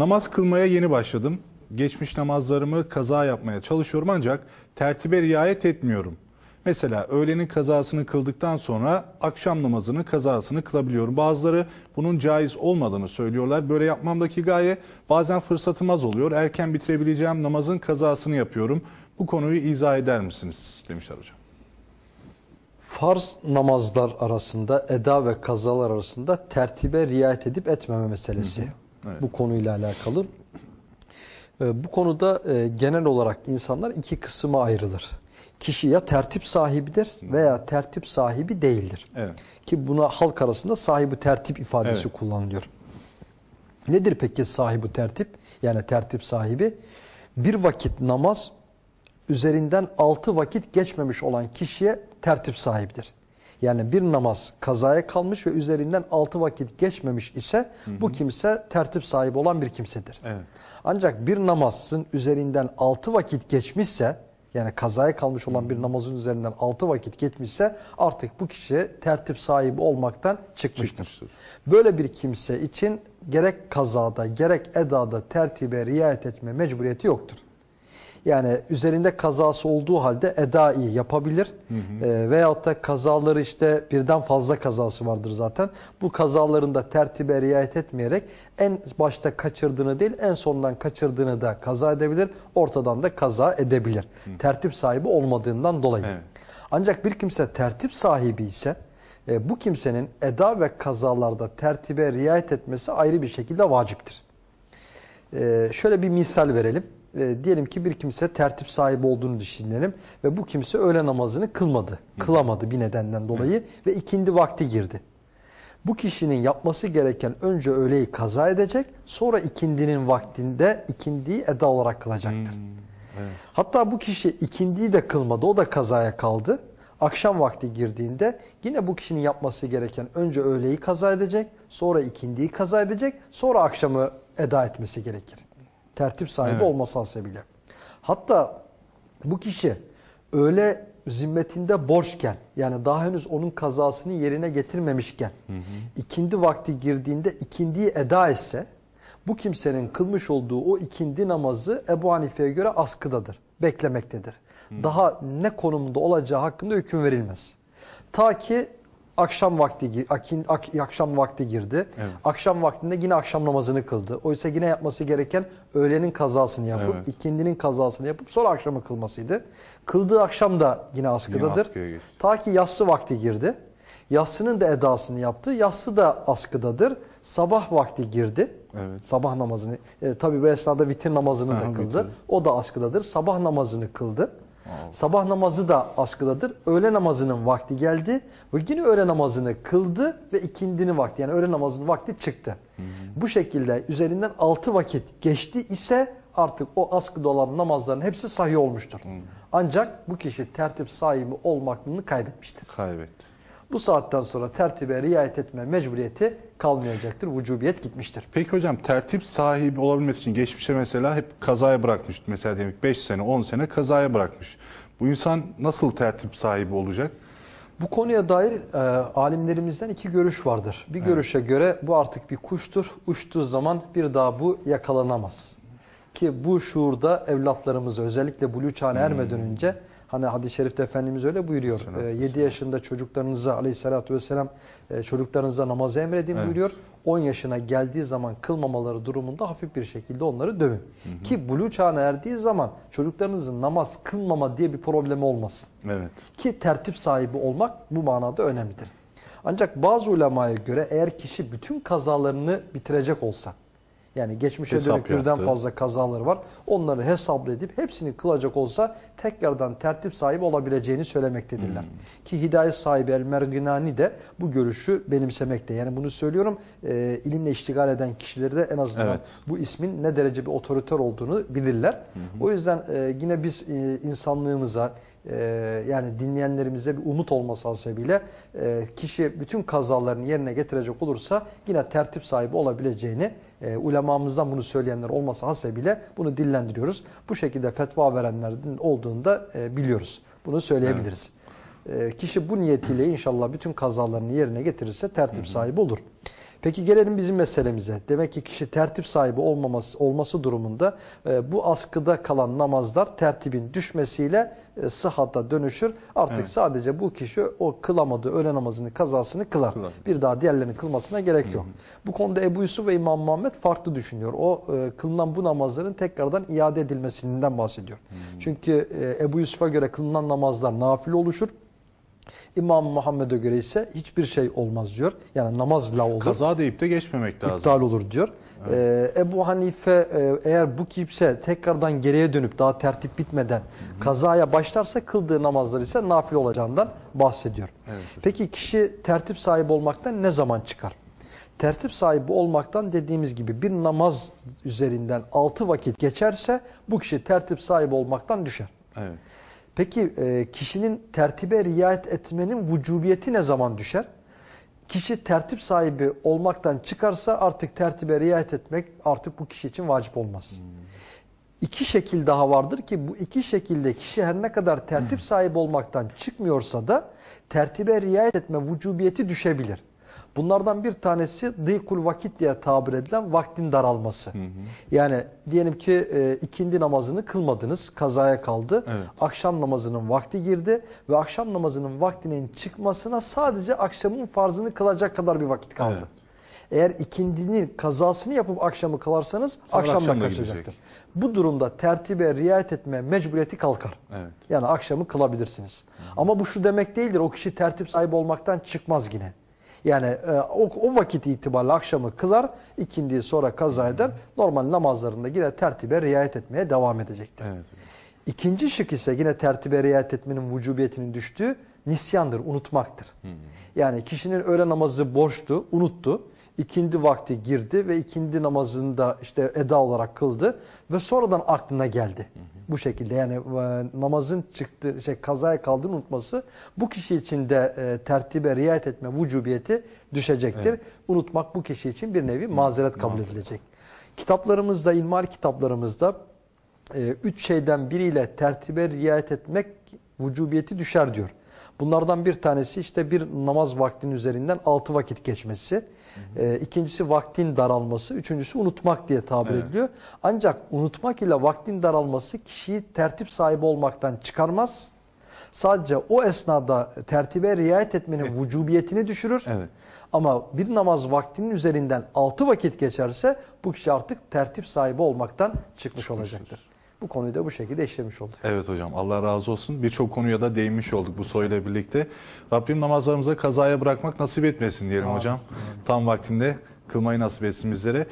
Namaz kılmaya yeni başladım. Geçmiş namazlarımı kaza yapmaya çalışıyorum ancak tertibe riayet etmiyorum. Mesela öğlenin kazasını kıldıktan sonra akşam namazının kazasını kılabiliyorum. Bazıları bunun caiz olmadığını söylüyorlar. Böyle yapmamdaki gaye bazen fırsatım az oluyor. Erken bitirebileceğim namazın kazasını yapıyorum. Bu konuyu izah eder misiniz? Demişler hocam. Farz namazlar arasında, eda ve kazalar arasında tertibe riayet edip etmeme meselesi. Evet. Bu konuyla alakalı. Ee, Bu konuda e, genel olarak insanlar iki kısma ayrılır. Kişi ya tertip sahibidir veya tertip sahibi değildir. Evet. Ki buna halk arasında sahibi tertip ifadesi Evet. kullanılıyor. Nedir peki sahibi tertip? Yani tertip sahibi bir vakit namaz üzerinden altı vakit geçmemiş olan kişiye tertip sahibidir. Yani bir namaz kazaya kalmış ve üzerinden altı vakit geçmemiş ise bu kimse tertip sahibi olan bir kimsedir. Evet. Ancak bir namazın üzerinden altı vakit geçmişse yani kazaya kalmış olan bir namazın üzerinden altı vakit geçmişse artık bu kişi tertip sahibi olmaktan çıkmıştır. Çıkmıştır. Böyle bir kimse için gerek kazada gerek edada tertibe riayet etme mecburiyeti yoktur. Yani üzerinde kazası olduğu halde edai yapabilir. Ee, veyahut da kazaları işte birden fazla kazası vardır zaten. Bu kazalarında tertibe riayet etmeyerek en başta kaçırdığını değil en sondan kaçırdığını da kaza edebilir. Ortadan da kaza edebilir. Tertip sahibi olmadığından dolayı. Evet. Ancak bir kimse tertip sahibi ise e, bu kimsenin eda ve kazalarda tertibe riayet etmesi ayrı bir şekilde vaciptir. Ee, şöyle bir misal verelim. Ee, diyelim ki bir kimse tertip sahibi olduğunu düşünelim ve bu kimse öğle namazını kılmadı, kılamadı bir nedenden dolayı ve ikindi vakti girdi. Bu kişinin yapması gereken önce öğleyi kaza edecek, sonra ikindinin vaktinde ikindiyi eda olarak kılacaktır. Hatta bu kişi ikindiyi de kılmadı, o da kazaya kaldı. Akşam vakti girdiğinde yine bu kişinin yapması gereken önce öğleyi kaza edecek, sonra ikindiyi kaza edecek, sonra akşamı eda etmesi gerekir. Tertip sahibi Evet. olması hasebiyle. Hatta bu kişi öğle zimmetinde borçken yani daha henüz onun kazasını yerine getirmemişken ikindi vakti girdiğinde ikindiyi eda etse bu kimsenin kılmış olduğu o ikindi namazı Ebu Hanife'ye göre askıdadır, beklemektedir. Daha ne konumda olacağı hakkında hüküm verilmez. Ta ki akşam vakti akin- ak- akşam vakti girdi. Evet. Akşam vaktinde yine akşam namazını kıldı. Oysa yine yapması gereken öğlenin kazasını yapıp Evet. ikindinin kazasını yapıp sonra akşamı kılmasıydı. Kıldığı akşam da yine askıdadır. Ta ki yassı vakti girdi. Yassının da edasını yaptı. Yassı da askıdadır. Sabah vakti girdi. Evet. Sabah namazını. E, tabii bu esnada vitir namazını Aha, da kıldı. vitir. O da askıdadır. Sabah namazını kıldı. Sabah namazı da askıdadır. Öğle namazının vakti geldi ve yine öğle namazını kıldı ve ikindinin vakti yani öğle namazının vakti çıktı. Bu şekilde üzerinden 6 vakit geçti ise artık o askıda olan namazların hepsi sahih olmuştur. Ancak bu kişi tertip sahibi olmaklığını kaybetmiştir. Kaybetti. Bu saatten sonra tertibe riayet etme mecburiyeti kalmayacaktır. Vücubiyet gitmiştir. Peki hocam tertip sahibi olabilmesi için geçmişe mesela hep kazaya bırakmış. Mesela diyelim 5 sene 10 sene kazaya bırakmış. Bu insan nasıl tertip sahibi olacak? Bu konuya dair e, alimlerimizden iki görüş vardır. Bir görüşe göre bu artık bir kuştur. Uçtuğu zaman bir daha bu yakalanamaz. Ki bu şuurda evlatlarımızı özellikle buluğ çağına ermeden önce hani hadis-i şerifte Efendimiz öyle buyuruyor. E, 7 yaşında çocuklarınıza aleyhissalatü vesselam e, çocuklarınıza namazı emredin Evet. buyuruyor. 10 yaşına geldiği zaman kılmamaları durumunda hafif bir şekilde onları dövün. Ki buluğ çağına erdiği zaman çocuklarınızın namaz kılmama diye bir problemi olmasın. Evet. Ki tertip sahibi olmak bu manada önemlidir. Ancak bazı ulemaya göre eğer kişi bütün kazalarını bitirecek olsa, yani geçmişe Hesap dönük birden yaptı. fazla kazaları var, onları hesaplayıp hepsini kılacak olsa tekrardan tertip sahibi olabileceğini söylemektedirler. Ki hidayet sahibi El-Merginani de bu görüşü benimsemekte. Yani bunu söylüyorum e, ilimle iştigal eden kişileri de en azından Evet. bu ismin ne derece bir otoritör olduğunu bilirler. O yüzden e, yine biz e, insanlığımıza e, yani dinleyenlerimize bir umut olması hasebiyle e, kişi bütün kazalarını yerine getirecek olursa yine tertip sahibi olabileceğini e, ulemamızdan bunu söyleyenler olması hasebiyle bunu dillendiriyoruz. Bu şekilde fetva verenlerin olduğunu da e, biliyoruz. Bunu söyleyebiliriz. E, kişi bu niyetiyle inşallah bütün kazalarını yerine getirirse tertip sahibi olur. Peki gelelim bizim meselemize. Demek ki kişi tertip sahibi olmaması olması durumunda e, bu askıda kalan namazlar tertibin düşmesiyle e, sıhhata dönüşür. Artık Evet. sadece bu kişi o kılamadığı öğle namazını kazasını kılar. Kılar. Bir daha diğerlerinin kılmasına gerek yok. Bu konuda Ebu Yusuf ve İmam Muhammed farklı düşünüyor. O e, kılınan bu namazların tekrardan iade edilmesinden bahsediyor. Çünkü e, Ebu Yusuf'a göre kılınan namazlar nafile oluşur. İmam Muhammed'e göre ise hiçbir şey olmaz diyor. Yani namaz la olur Kaza deyip de geçmemek lazım. iptal olur diyor. Ee, Ebu Hanife e, eğer bu kimse tekrardan geriye dönüp daha tertip bitmeden kazaya başlarsa kıldığı namazlar ise nafile olacağından bahsediyor. Evet. Peki kişi tertip sahibi olmaktan ne zaman çıkar? Tertip sahibi olmaktan dediğimiz gibi bir namaz üzerinden 6 vakit geçerse bu kişi tertip sahibi olmaktan düşer. Evet. Peki e, kişinin tertibe riayet etmenin vücubiyeti ne zaman düşer? Kişi tertip sahibi olmaktan çıkarsa artık tertibe riayet etmek artık bu kişi için vacip olmaz. İki şekil daha vardır ki bu iki şekilde kişi her ne kadar tertip sahibi olmaktan çıkmıyorsa da tertibe riayet etme vücubiyeti düşebilir. Bunlardan bir tanesi dîkul vakit diye tabir edilen vaktin daralması. Yani diyelim ki e, ikindi namazını kılmadınız, kazaya kaldı. Evet. Akşam namazının vakti girdi ve akşam namazının vaktinin çıkmasına sadece akşamın farzını kılacak kadar bir vakit kaldı. Evet. Eğer ikindinin kazasını yapıp akşamı kılarsanız Sonra akşam da kaçacaktır. gidecek. Bu durumda tertibe riayet etme mecburiyeti kalkar. Evet. Yani akşamı kılabilirsiniz. Ama bu şu demek değildir. O kişi tertip sahibi olmaktan çıkmaz yine. Yani e, o, o vakit itibariyle akşamı kılar, ikindiyi sonra kaza eder. Normal namazlarında yine tertibe riayet etmeye devam edecektir. Evet. İkinci şık ise yine tertibe riayet etmenin vücubiyetinin düştüğü nisyandır, unutmaktır. Yani kişinin öğle namazı borçtu, unuttu. İkindi vakti girdi ve ikindi namazını da işte eda olarak kıldı ve sonradan aklına geldi. Bu şekilde yani e, namazın çıktı şey kazaya kaldığını unutması bu kişi için de e, tertibe riayet etme vücubiyeti düşecektir. Evet. Unutmak bu kişi için bir nevi mazeret kabul edilecek. Kitaplarımızda, ilmihal kitaplarımızda e, üç şeyden biriyle tertibe riayet etmek vücubiyeti düşer diyor. Bunlardan bir tanesi işte bir namaz vaktinin üzerinden altı vakit geçmesi. E, ikincisi vaktin daralması. Üçüncüsü unutmak diye tabir Evet. ediliyor. Ancak unutmak ile vaktin daralması kişiyi tertip sahibi olmaktan çıkarmaz. Sadece o esnada tertibe riayet etmenin vücubiyetini düşürür. Evet. Ama bir namaz vaktinin üzerinden 6 vakit geçerse bu kişi artık tertip sahibi olmaktan çıkmış olacaktır. Bu konuyu da bu şekilde işlemiş olduk. Evet hocam Allah razı olsun. Birçok konuya da değinmiş olduk bu soruyla birlikte. Rabbim namazlarımıza kazaya bırakmak nasip etmesin diyelim hocam. Tam vaktinde kılmayı nasip etsin bizlere.